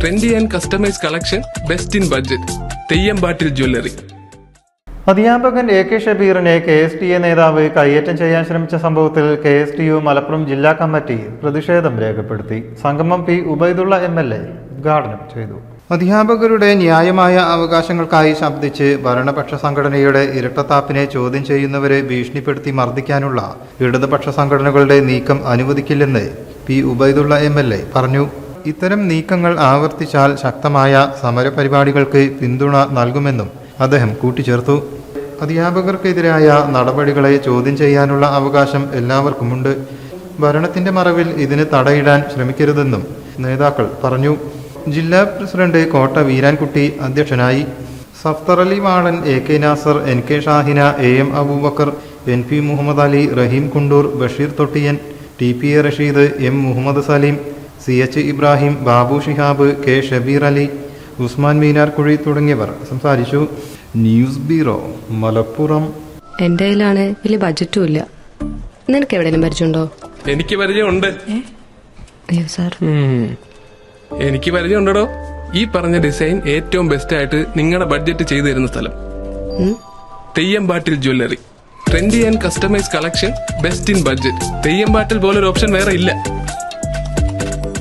Trendy and customise collection best in budget Theyyampattil jewellery അധ്യാപകൻ A K ഷബീറിനെ K S T A നേതാവ് കയ്യേറ്റം ചെയ്യാൻ ശ്രമിച്ച സംഭവത്തിൽ K S T U Malappuram ജില്ലാ കമ്മിറ്റി പ്രതിഷേധം രേഖപ്പെടുത്തി. സംഗമം P Ubaidulla M L A ഉദ്ഘാടനം ചെയ്തു. അധ്യാപകരുടെ ന്യായമായ അവകാശങ്ങൾക്കായി ശബ്ദിച്ച് ഭരണപക്ഷ സംഘടനയുടെ ഇരട്ടത്താപ്പിനെ ചോദ്യം ചെയ്യുന്നവരെ ഭീഷണിപ്പെടുത്തി മർദ്ദിക്കാനുള്ള ഇടതുപക്ഷ സംഘടനകളുടെ നീക്കം അനുവദിക്കില്ലെന്ന് P Ubaidulla M L A പറഞ്ഞു. ഇത്തരം നീക്കങ്ങൾ ആവർത്തിച്ചാൽ ശക്തമായ സമരപരിപാടികൾക്ക് പിന്തുണ നൽകുമെന്നും അദ്ദേഹം കൂട്ടിച്ചേർത്തു. അധ്യാപകർക്കെതിരായ നടപടികളെ ചോദ്യം ചെയ്യാനുള്ള അവകാശം എല്ലാവർക്കുമുണ്ട്. ഭരണത്തിന്റെ മറവിൽ ഇതിന് തടയിടാൻ ശ്രമിക്കരുതെന്നും നേതാക്കൾ പറഞ്ഞു. ജില്ലാ പ്രസിഡന്റ് കോട്ട വീരാൻകുട്ടി അധ്യക്ഷനായി. Safdar Ali Valan A K Nasar N K Shahina A M Abubacker N P Muhammad Ali Raheem Kundoor Basheer Thottiyan T P A Rasheed M Muhammad Saleem C H Ibrahim Babu Shihab K Shabeer Ali Usman Meenarkuzhi തുടങ്ങിയവർ സംസാരിച്ചു. News bureau Malappuram. എന്റെ കയ്യിലാണ് വലിയ ബജറ്റും ഇല്ല. നിനക്ക് എവിടെയെങ്കിലും പരിചയമുണ്ടോ? എനിക്ക് പരിചയമുണ്ട്. അയ്യോ സാർ. എനിക്ക് പരിചയമുണ്ടോ ഈ പറഞ്ഞ ഡിസൈൻ ഏറ്റവും ബെസ്റ്റ് ആയിട്ട് നിങ്ങളുടെ ബഡ്ജറ്റ് ചെയ്തു തരുന്ന സ്ഥലം. Theyyampattil jewellery trendy and customise collection best in budget Theyyampattil പോലൊരു ഓപ്ഷൻ വേറെ ഇല്ല.